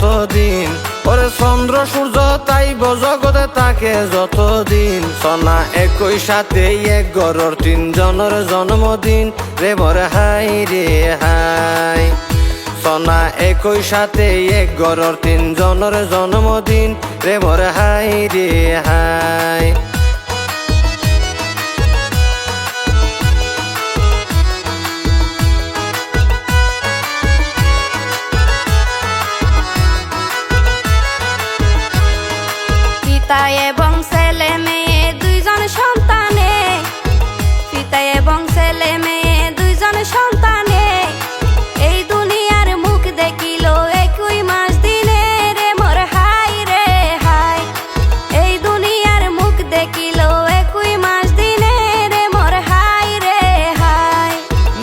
যতদিন ওরে চন্দ্র, সূর্য, তাই জগতে তাকে যতদিন। সনা একই সাথে এক গরর, তিনজনের জন্মদিন। রে বরে হাই রে হাই। সনা একই সাথে এক গরর, তিনজনের জন্মদিন। রে বরে হাই রে হাই। পিতা এবং ছেলে মেয়ে দুইজন সন্তানে। পিতা এবং ছেলে মেয়ে দুইজন সন্তানে। এই দুনিয়ার মুখ দেখিল একই মাস দিনে রে মোর হাই রে হাই। এই দুনিয়ার মুখ দেখিল একই মাস দিনে রে মোর হাই রে হাই।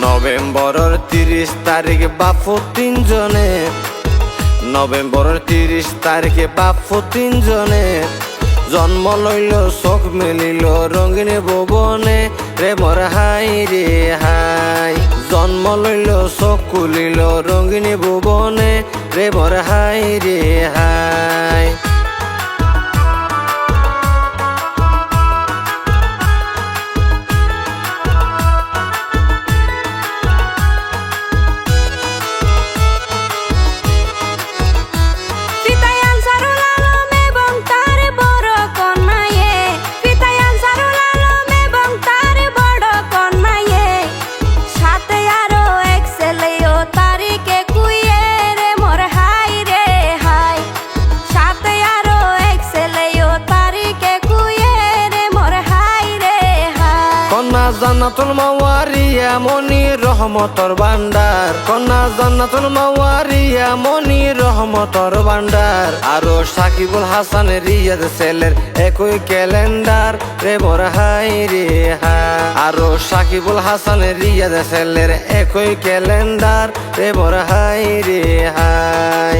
নভেম্বরের তিরিশ তারিখ বাপু তিনজনে। নভেম্বরের তিরিশ তারিখে বাপু তিনজনে। জন্ম লৈল চোখ মেলিল ৰঙীন ববনে প্ৰেমৰ হাই ৰে হাই। জন্ম লৈল চোখ খুলিল ৰঙীন ববনে প্ৰেমৰ হাই ৰে হাই। রহমতর ভান্ডার। আরও সাকিবুল হাসান রিয়াদ সেলের একই ক্যালেন্ডার। রে মোর হাই রে আরও সাকিবুল হাসান রিয়াদ সেলের একই ক্যালেন্ডার। রে মোর হাই রে হাই।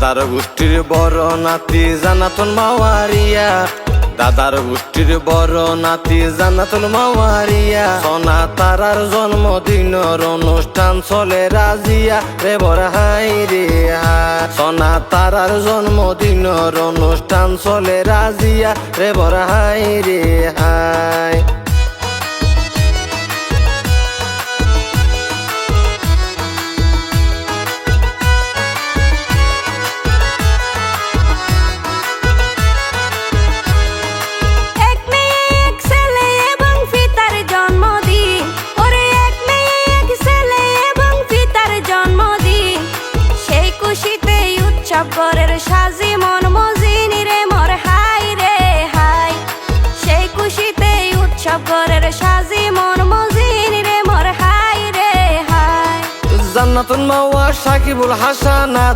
দাদার গোষ্ঠীর বড় নাতি জানাতুল মাওয়ারিয়া। দাদার গোষ্ঠীর বড় নাতি জানাতুল মাওয়ারিয়া। সোনা তারার জন্মদিনের অনুষ্ঠান চলে রাজিয়া। রে বড় হাই রে সোনা তারার জন্মদিনের অনুষ্ঠান চলে রাজিয়া। রে বড় হাই রে হাই।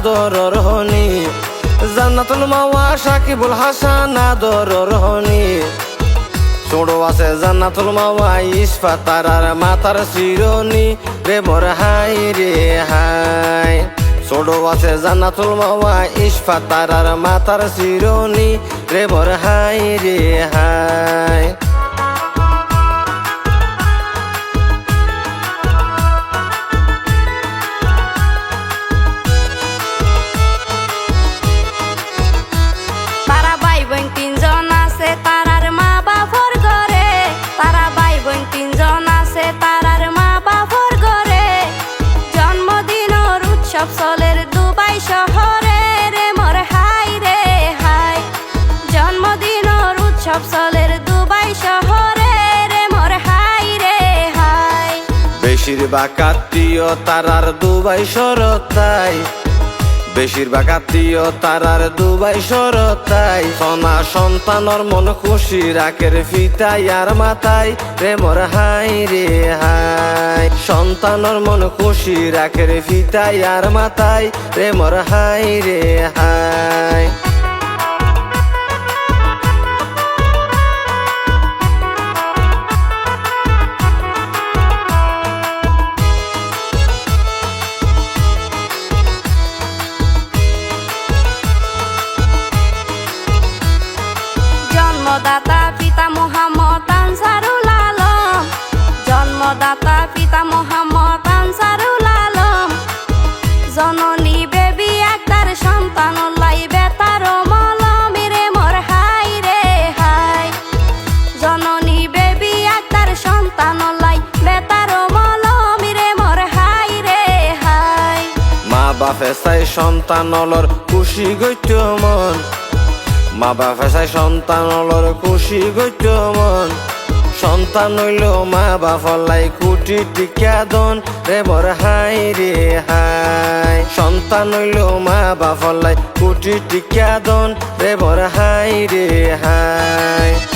আদরর হনি। জান্নাতুল মাওয়া সাকিবুল হাসান আদরর হনি। ছোড়ো আছে জান্নাতুল মাওয়া ইসফা তারার মাতার শিরনি। রে মোর হাই রে হাই। ছোড়ো আছে জান্নাতুল মাওয়া ইসফা তারার মাতার শিরনি। রে মোর হাই রে হাই। চলের দুবাই শহরে রে, মোর হাই রে, হাই। বেশিরভাগ আত্মীয় তারার দুবাই সরতাই বেশিরভাগ আত্মীয় দুবাই সন্তানর মন খুশি রাখের ফিতাই আর মাথায় প্রেমর হাই রে, হাই। সন্তানর মন খুশি রাখের ফিতাই আর মাথায় প্রেমর হাই রে, হাই। সন্তান অলর খুশি গৈত্য মন। মা বাপে চাই সন্তান অলর খুশি গৈত্য মন। সন্তান হইল মা বাপলাই কুটি টিকা দন। রে বর হাই রে হাই। সন্তান হইল মা বাপলাই কুটি টিকা দন। রে বর হাই রে হাই।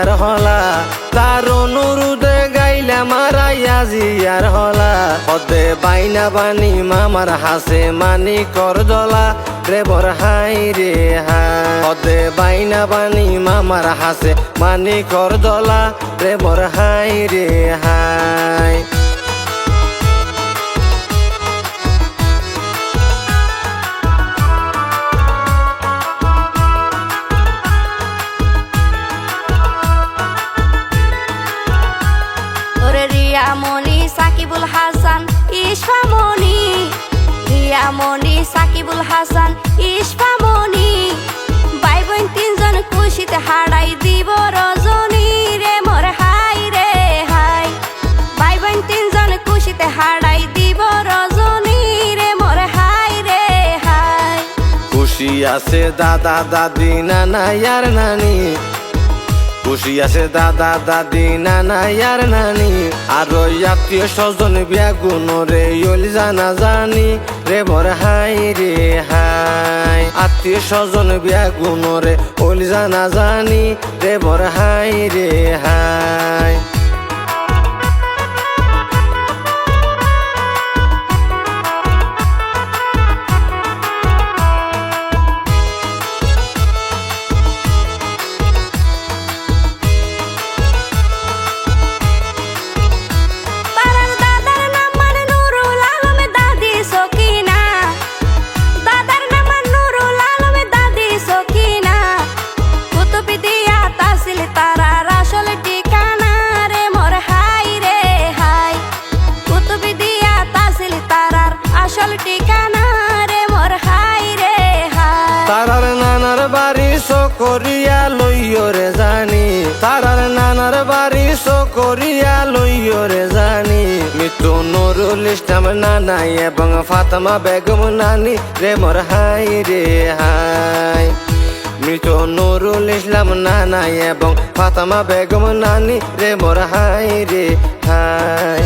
জিয়ার হলা। তার অনুরোধে গাইলাম আরাইয়া আর হলা। পদে বাইনা বানি মামার হাসে মানি কর দলা রে বর হাই রে পদে বাইনা বানি মামার হাসে মানি কর দলা রে বর হাই রে হাই। মনি সাকিবুল হাসান ইসফামনি রিয়া মনি সাকিবুল হাসান ইসফামনি ভাই বোন তিনজন খুশিতে হারাই দিব রজনী রে, মোর হাই রে, হাই। ভাই বোন তিনজন খুশিতে হারাই দিব রজনী রে, মোর হাই রে, হাই। খুশি আছে দাদা, দাদি, নানা, ইয়ার নানি। খুশি আছে দাদা, দাদি, নানা, ইয়ার নানি। আর ওই আত্মীয় স্বজন বিয়াগুন রে ইল জানা জানি। রে বর হাই রে, হাই। আত্মীয় স্বজন বিয়াগুন রে ওল জানা জানি। রে বর হাই রে, হাই। তারার নানার বাড়ি সকরিয়া লইয় রে জানি। তারার নানার বাড়ি সকরিয়া লইয় রে জানি। মৃত্যু নুরুল ইসলাম নানাই এবং ফাতেমা বেগম নানি রে মোর হাই রে হাই মৃত নুরুল ইসলাম নানাই এবং ফাতেমা বেগম নানি রে মোর হাই রে হাই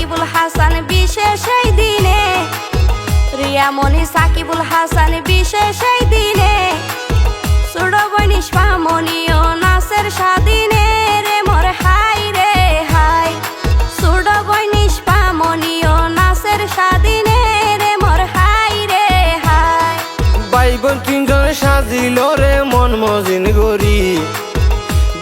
সাকিবুল হাসান বিশেষ এই দিনে। রিয়া মনি সাকিবুল হাসান বিশেষ এই দিনে। সুড়বনিস পামনি ও নাসের স্বাধীনে হাই ও নাসের স্বাধীনে হাই সাজিল রে মন মজিন গরি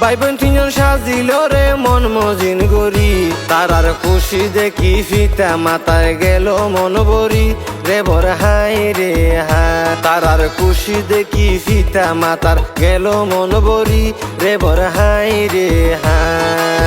ভাই বোন তিনজন সাজিল রে, মন মজিন গরি তারার খুশি দেখি ফিতা মাথায় গেল মন বরি রে বর, হাই রে, হাই। তারার খুশি দেখি ফিতা মাতার গেল মন বরি রে বর, হাই রে, হাই।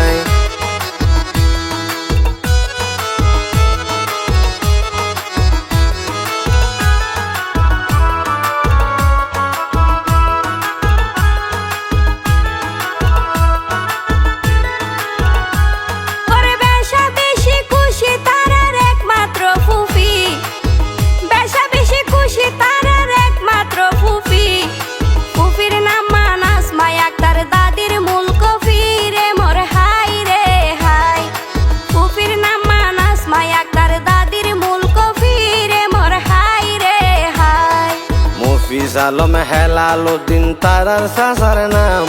মফিজ আলম হেলাল উদ্দিন তারার সাসার নাম।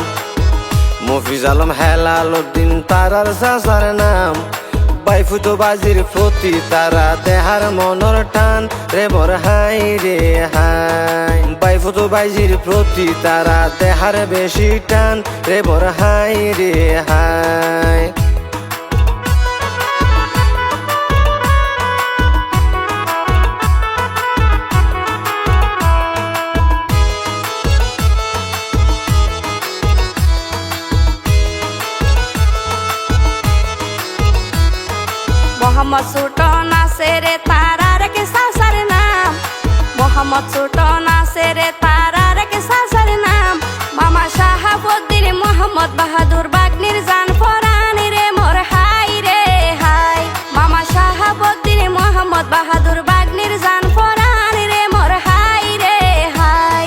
মফিজ আলম হেলাল উদ্দিন তারার সাসার নাম। বাইফুতো বাজির প্রতি তারা দেহার মনর টান। রে বর হাই রে হাই। বাইফুতো বাজির প্রতি তারা দেহার বেশি টান। রে বর হাই রে হাই। সুটন আছে রে তারার কে সাসার নাম। মোহাম্মদ সুটন আছে রে তারার কে সাসার নাম। মামা শাহাবুদ্দিন, মোহাম্মদ বাহাদুর বাগনির জান ফরান রে, মোর হাই রে হাই। মামা শাহাবুদ্দিন, মোহাম্মদ বাহাদুর বাগনির জান ফরান রে, মোর হাই রে হাই।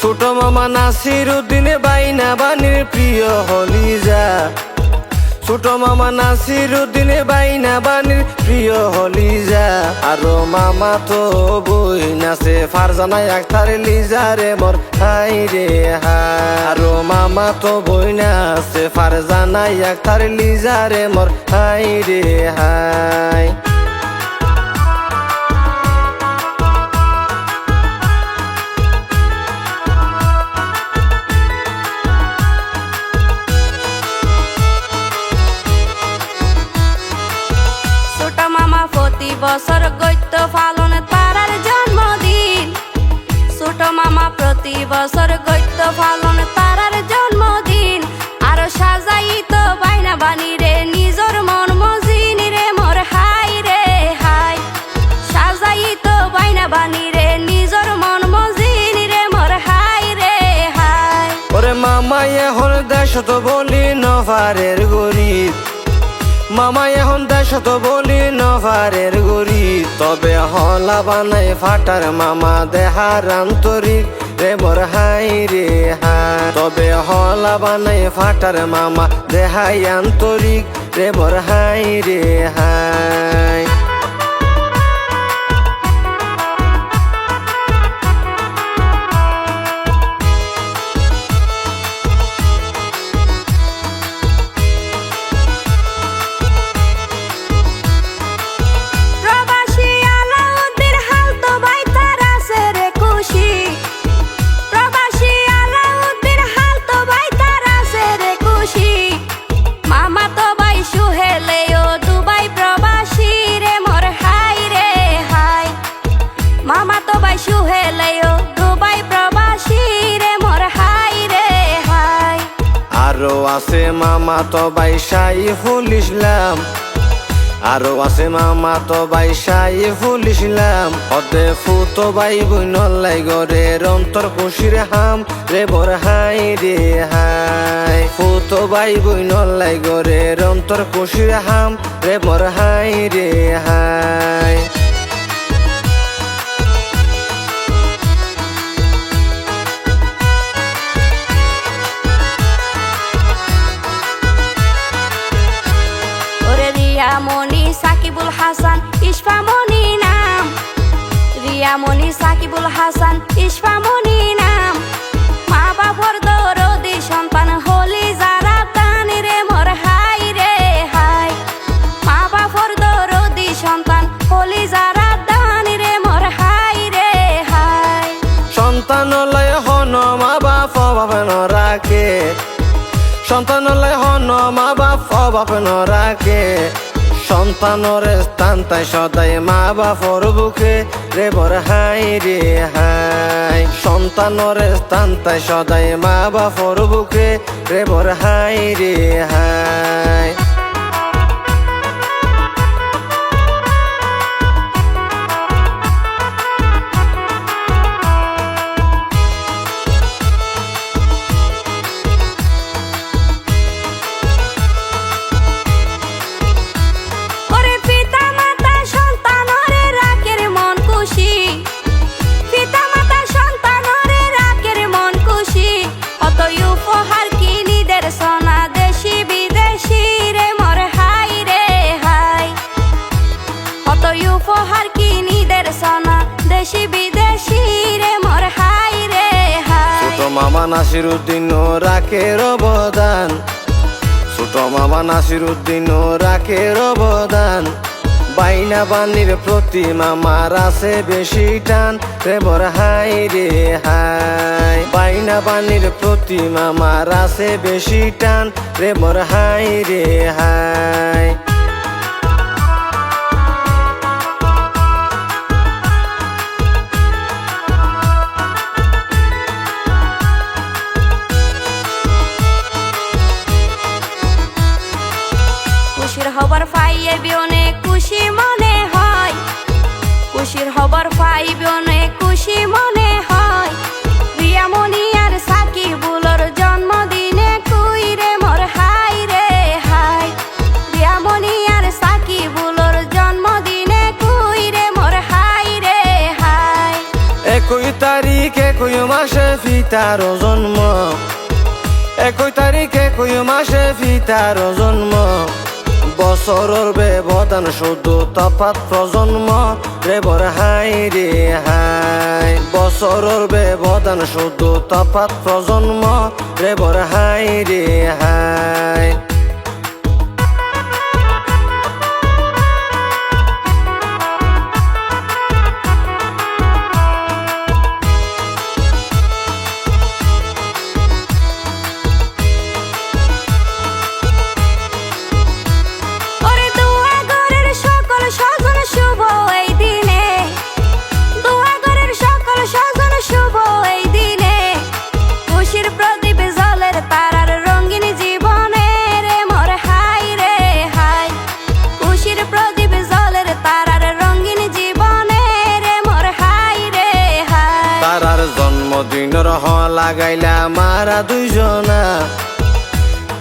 ছোট মামা নাসির উদ্দিন বাইনা বানির প্রিয় হলিজা ছোট মামা নাসির উদ্দিন বাইনা বানির প্রিয় হলিজা। আরও মামা তো বই নাচে ফারজানাই আক্তার লিজা রে মোর হাই রে হাই আরও মামা তো বই নাচে ফারজানাই আক্তার লিজা রে মোর হাই রে হাই বছর গৈত্য পালন তারার জন্মদিন। ছোট মামা প্রতি বছর গৈত্য পালন তারার জন্মদিন। আর সাজাইত বাইনা বানি রে, নিজর মন মজিন রে, মোর হাই রে, হাই। সাজাইত বাইনা বানি রে, নিজর মন মজিন রে, মোর হাই রে, হাই। ওরে মামা এখন দেশ তো বলি নভারের গরিব মামা এখন দেশ তো বলি নভারের গরি তবে হলা বানাই ফাটার মামা দেহার আন্তরিক। রে মোর হাই রে হা তবে হলা বানাই ফাটার মামা দেহাই আন্তরিক। রে মোর হাই রে হাই। আরও আছে মামা তো বাইশাই ফুল ইসলাম অদে ফুতো বাই বইন লাই গরে অন্তর খুশির হাম রে বর হাই রে হাই। ফুতো বাই বইন লাই গরে অন্তর খুশির হাম রে বর হাই রে হাই। মনি সাকিবুল হাসান ইসফামনি নাম। রিয়া মনি সাকিবুল হাসান ইসফামনি নাম। মা বাবার দরদি সন্তান হলি যারা টান রে, মোর হাই রে, হাই। মা বাবার দরদি সন্তান হলি যারা দান রে, মোর হাই রে, হাই। সন্তান লয় হন মা বাপ ভাবে রাখে সন্তান লয় হন মা বাপ অবাপ ন রাখে সন্তানর স্থান তাই সদাই মা বাপর বুকে রে বর হাই রে হাই। সন্তানর স্থান তাই সদাই মা বাপর বুকে রে বর হাই রে হাই। নাসির উদ্দিন রাখের অবদান। ছোট মামা নাসির উদ্দিন রাখের অবদান। বাইনা বানির প্রতি মামার আছে বেশি টান। রে বর হাই রে হাই। বাইনা বানির প্রতি মামার আছে বেশি টান। রে বর হাই রে হাই জন্ম। একই তারিখ, একই মাসে ফিতার জন্ম। বছরের ব্যবধান শুধু তফাত প্রজন্ম। রে বর, হাই রে, হাই। বছরের ব্যবধান শুধু তফাত প্রজন্ম। রে বর, হাই রে, হাই। লাগাইলা মারা দুইজনা।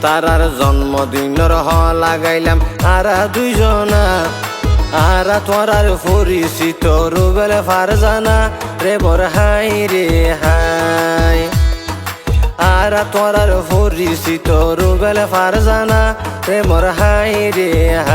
তারার জন্মদিনের হ লাগাইলাম আরা দুইজনা। আরা তোরার পরিচিত রুবেল ফারজানা। রে বর হাই রে হাই। আরা তোরার পরিচিত রুবেল ফারজানা। রে মোর হাই রে হাই।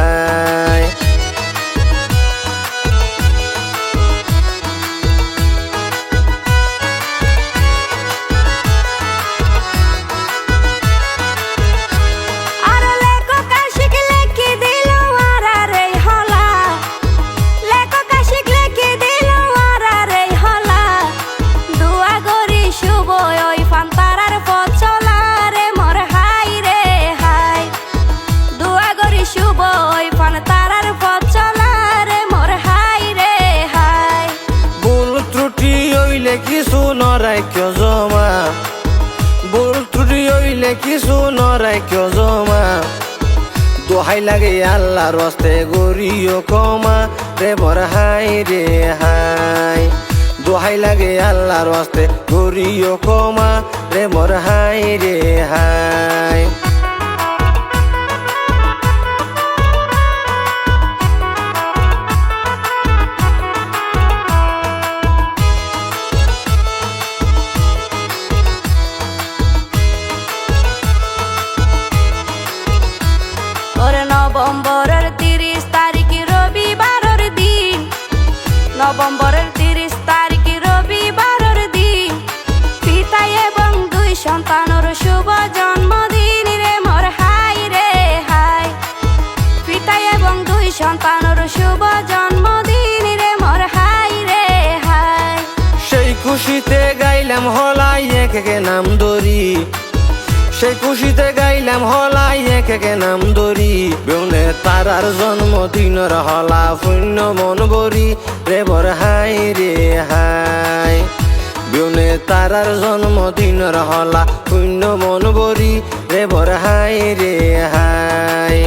ত্রুটি কিছু কিছু কেউ জমা? দোহাই লাগে আল্লাহর রস্তে গরিও কমা রে বর হাই রে হাই। দোহাই লাগে আল্লাহর রস্তে গরিও কমা রে বর হাই রে হাই। নভেম্বরের তিরিশ তারিখ, রবিবারের দিন। পিতা এবং দুই সন্তানের শুভ জন্মদিন রে, মোর হাই রে, হাই। পিতা এবং দুই সন্তানের শুভ জন্মদিন রে, মোর হাই রে, হাই। সেই খুশিতে গাইলাম হলাই, এক নাম দরি সেই খুশিতে গাইলাম হলাই, একে নাম দরি বেউনে তারার জন্মদিনের হলা, শূন্য মন বরি রে বর, হাই রে, হাই। বেউনে তারার জন্মদিনের হলা, শূন্য মন বরি রে বর, হাই রে, হাই।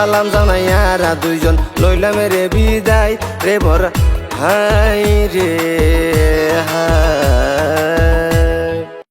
সালাম জানাই আরা দুইজন লইলাম রে বিদায় রে বর। হাই রে হাই